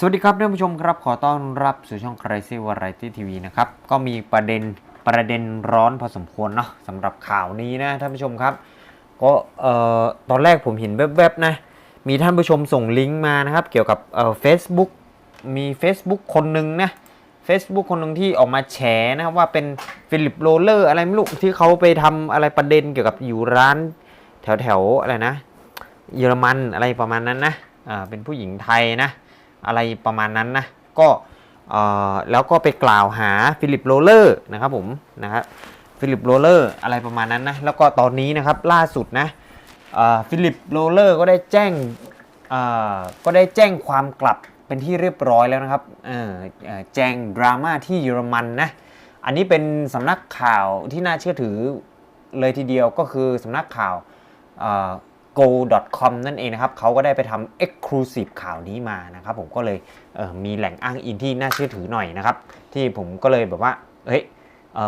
สวัสดีครับท่านผู้ชมครับ ขอต้อนรับสู่ช่อง Crazy Variety TV นะครับ ก็มีประเด็นประเด็นร้อนพอสมควรเนาะสำหรับข่าวนี้นะท่านผู้ชมครับ ก็เอ่อตอนแรกผมเห็นแวบๆนะ มีท่านผู้ชมส่งลิงก์มานะครับ เกี่ยวกับเอ่อ Facebook มี Facebook คนหนึ่งนะ Facebook คนหนึ่งที่ออกมาแฉนะครับว่าเป็นฟิลิปโรเลอร์อะไรไม่รู้ที่เขาไปทำอะไรประเด็นเกี่ยวกับอยู่ร้านแถวๆอะไรนะ เยอรมันอะไรประมาณนั้นนะอ่าเป็นผู้หญิงไทยนะ อะไรประมาณนั้นนะก็แล้วก็ไปกล่าวหาฟิลิปโรเลอร์นะครับผมนะครับฟิลิปโรเลอร์อะไรประมาณนั้นนะแล้วก็ตอนนี้นะครับล่าสุดนะฟิลิปโรเลอร์ก็ได้แจ้งก็ได้แจ้งความกลับเป็นที่เรียบร้อยแล้วนะครับแจ้งดราม่าที่เยอรมันนะอันนี้เป็นสำนักข่าวที่น่าเชื่อถือเลยทีเดียวก็คือสำนักข่าว go.com นั่นเองนะครับเขาก็ได้ไปทำ exclusive ข่าวนี้มานะครับผมก็เลยเมีแหล่งอ้างอิงที่น่าเชื่อถือหน่อยนะครับ ที่ผมก็เลยแบบว่าเฮ้ย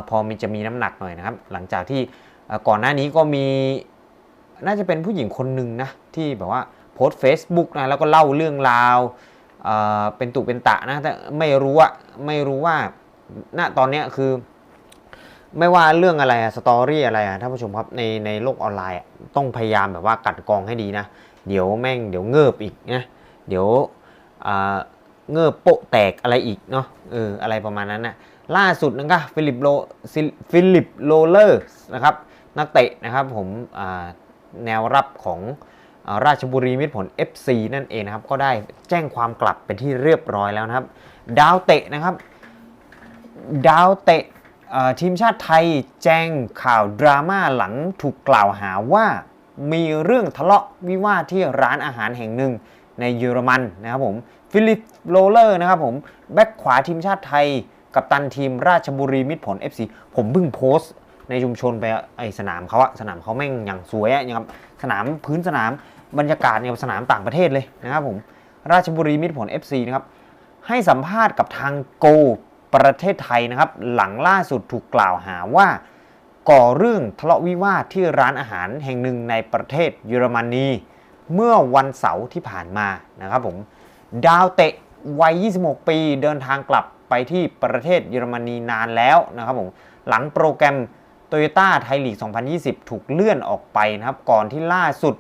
พอมันจะมีน้ำหนักหน่อยนะครับ หลังจากที่ก่อนหน้านี้ก็มีน่าจะเป็นผู้หญิงคนหนึ่งนะที่แบบว่าโพสต์ Facebook นะแล้วก็เล่าเรื่องราวเเป็นตุเป็นตะนะแต่ไม่รู้ว่าไม่รู้ว่าณตอนนี้คือ ไม่ว่าเรื่องอะไรอะสตอรี่อะไรอะท่านผู้ชมครับในในโลกออนไลน์อะต้องพยายามแบบว่ากัดกรองให้ดีนะ เดี๋ยวแม่งเดี๋ยวเงิบอีกนะเดี๋ยวเงิบโปะแตกอะไรอีกเนาะเอออะไรประมาณนั้นนะล่าสุดนะครับฟิลิปโลฟิลิปโรเลอร์นะครับนักเตะนะครับผมแนวรับของอราชบุรีมิตรผล FC นั่นเองนะครับ ก็ได้แจ้งความกลับเป็นที่เรียบร้อยแล้วนะครับ ดาวเตะนะครับ ดาวเตะ ทีมชาติไทยแจ้งข่าวดราม่าหลังถูกกล่าวหาว่า มีเรื่องทะเลาะวิวาทที่ร้านอาหารแห่งหนึ่งในเยอรมันนะครับผมฟิลิปโรเลอร์นะครับผมแบ็คขวาทีมชาติไทย กับตันทีมราชบุรีมิตรผล FC ผมเพิ่งโพสต์ในชุมชนไปไอสนามเขาอะสนามเขาแม่งอย่างสวยอะอย่างกับสนามพื้นสนามบรรยากาศเนี่ยสนามต่างประเทศเลยนะครับผมราชบุรีมิตรผล FC นะครับให้สัมภาษณ์กับทางโก ประเทศไทยนะครับ หลังล่าสุดถูกกล่าวหาว่า ก่อเรื่องทะเลาะวิวาทที่ร้านอาหารแห่งหนึ่งในประเทศเยอรมนีเมื่อวันเสาร์ที่ผ่านมานะครับผมดาวเตะวัย 26 ปีเดินทางกลับไปที่ประเทศเยอรมนีนานแล้วนะครับผมหลังโปรแกรมโตโยต้าไทยลีก 2020 ถูกเลื่อนออกไปนะครับ ก่อนที่ล่าสุด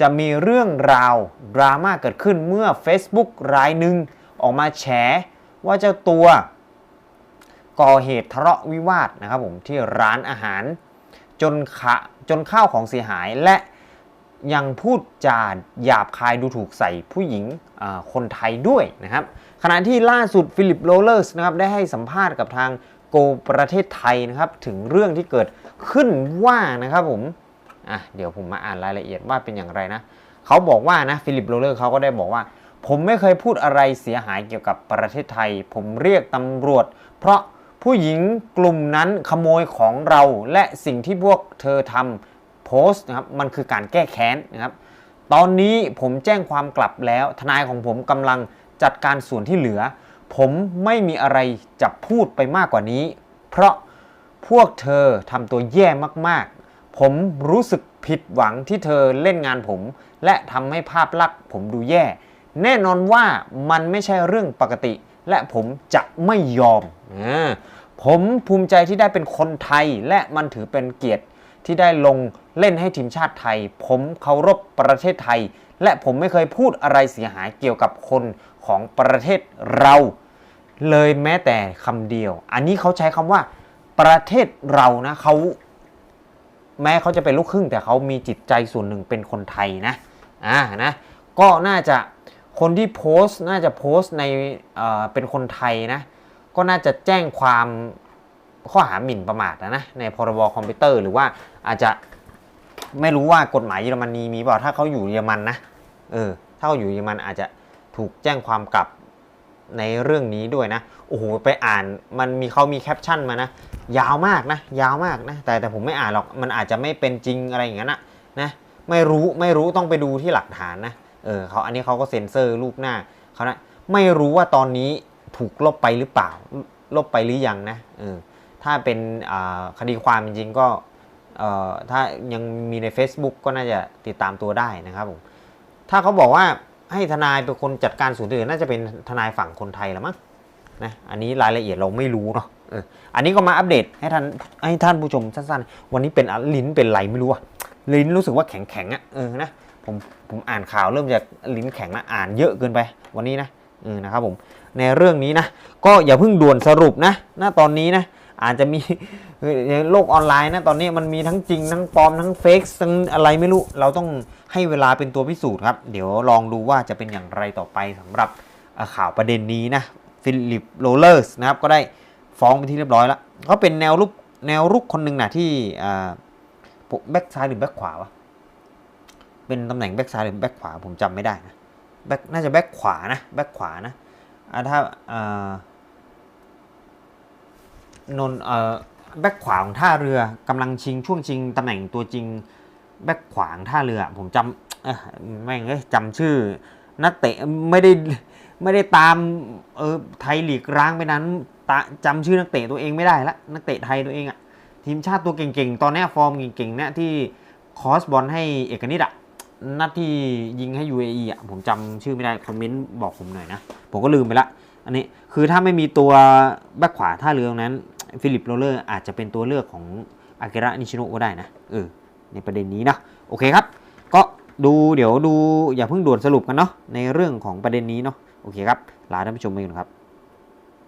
จะมีเรื่องราว ดราม่าเกิดขึ้นเมื่อ Facebook รายหนึ่งออกมาแฉว่าเจ้าตัว ก่อเหตุทะเลาะวิวาทนะครับผมที่ร้านอาหาร จนขะจนข้าวของเสียหายและยังพูดจาหยาบคายดูถูกใส่ผู้หญิงคนไทยด้วยนะครับขณะที่ล่าสุดฟิลิปโรเลอร์สนะครับได้ให้สัมภาษณ์กับทางโกประเทศไทยนะครับถึงเรื่องที่เกิดขึ้นว่านะครับผมอะเดี๋ยวผมมาอ่านรายละเอียดว่าเป็นอย่างไรนะเขาบอกว่านะฟิลิปโรเลอร์เขาก็ได้บอกว่า ผมไม่เคยพูดอะไรเสียหายเกี่ยวกับประเทศไทย ผมเรียกตำรวจ เพราะ ผู้หญิงกลุ่มนั้นขโมยของเราและสิ่งที่พวกเธอทำโพสต์นะครับมันคือการแก้แค้นนะครับ ตอนนี้ผมแจ้งความกลับแล้ว ทนายของผมกำลังจัดการส่วนที่เหลือ ผมไม่มีอะไรจะพูดไปมากกว่านี้ เพราะพวกเธอทำตัวแย่มากๆ ผมรู้สึกผิดหวังที่เธอเล่นงานผม และทำให้ภาพลักษณ์ผมดูแย่ แน่นอนว่ามันไม่ใช่เรื่องปกติ และผมจะไม่ยอมอาผมภูมิใจที่ได้เป็นคนไทย และมันถือเป็นเกียรติที่ได้ลงเล่นให้ทีมชาติไทย ผมเคารพประเทศไทย และผมไม่เคยพูดอะไรเสียหายเกี่ยวกับคนของประเทศเรา เลยแม้แต่คำเดียว อันนี้เขาใช้คำว่า ประเทศเรานะเขาแม้เขาจะเป็นลูกครึ่งแต่เขามีจิตใจส่วนหนึ่งเป็นคนไทยนะอ่านะก็น่าจะ คนที่โพสต์น่าจะโพสต์ในเเป็นคนไทยนะ ก็น่าจะแจ้งความข้อหาหมิ่นประมาทนะนะในพรบคอมพิวเตอร์ หรือว่าอาจจะไม่รู้ว่ากฎหมายเยอรมนีมีเปล่าถ้าเขาอยู่เยอรมันนะเออถ้าเขาอยู่เยอรมันอาจจะถูกแจ้งความกลับในเรื่องนี้ด้วยนะโอ้โหไปอ่านมันมีเขามีแคปชั่นมานะ ยาวมากนะ ยาวมากนะ แต่แต่ผมไม่อ่านหรอกมันอาจจะไม่เป็นจริงอะไรอย่างนั้นนะนะไม่รู้ไม่รู้ต้องไปดูที่หลักฐานนะ เออเขาอันนี้เขาก็เซ็นเซอร์รูปหน้าเขานะไม่รู้ว่าตอนนี้ถูกลบไปหรือเปล่า ลบไปหรือยังนะเออถ้าเป็นคดีความจริงก็เออถ้ายังมีใน Facebook ก็น่าจะติดตามตัวได้นะครับผมถ้าเขาบอกว่าให้ทนายเป็นคนจัดการส่วนอื่นน่าจะเป็นทนายฝั่งคนไทยละมั้งนะอันนี้รายละเอียดเราไม่รู้เนาะเอออันนี้ก็มาอัปเดตให้ท่านให้ท่านผู้ชมสั้นๆ วันนี้เป็นลิ้นเป็นไรไม่รู้อะลิ้นรู้สึกว่าแข็งๆอะเออนะ ผมผมอ่านข่าวเริ่มจากลิ้นแข็งนะอ่านเยอะเกินไปวันนี้นะเออนะครับผมในเรื่องนี้นะก็อย่าเพิ่งด่วนสรุปนะณตอนนี้นะอาจจะมีโลกออนไลน์นะตอนนี้มันมีทั้งจริงทั้งปลอมทั้งเฟกทั้งอะไรไม่รู้ เราต้องให้เวลาเป็นตัวพิสูจน์ครับ เดี๋ยวลองดูว่าจะเป็นอย่างไรต่อไปสำหรับข่าวประเด็นนี้นะฟิลิปโรเลอร์สนะครับก็ได้ฟ้องไปที่เรียบร้อยแล้วเขาเป็นแนวรุกแนวรุกคนหนึ่งนะที่แบ็กซ้ายหรือแบ็กขวาวะ เป็นตำแหน่งแบ็กซ้ายหรือแบ็กขวาผมจำไม่ได้นะแบ็กน่าจะแบ็กขวานะแบ็กขวานะถ้านนแบ็คขวาของท่าเรือกำลังชิงช่วงชิงตำแหน่งตัวจริงแบ็คขวางท่าเรือผมจำแม่งเอ้ยจำชื่อ นักเตะไม่ได้ไม่ได้ตามเออไทยลีกร้างไปนั้นตาจำชื่อนักเตะตัวเองไม่ได้ละนักเตะไทยตัวเองอะทีมชาติตัวเก่งๆ ตอนนี้ฟอร์มเก่งๆเนี่ยที่คอสบอลให้เอกนิตอะ นัดที่ยิงให้ UAE อะผมจำชื่อไม่ได้คอมเมนต์บอกผมหน่อยนะ ผมก็ลืมไปละอันนี้คือถ้าไม่มีตัวแบ็คขวาท่าเรือตรงนั้นฟิลิปโรเลอร์อาจจะเป็นตัวเลือกของอากิระนิชิโนะก็ได้นะเออในประเด็นนี้นะโอเคครับ ก็ดูเดี๋ยวดูอย่าเพิ่งด่วนสรุปกันเนาะในเรื่องของประเด็นนี้เนาะโอเคครับลาท่านผู้ชมไปก่อนครับ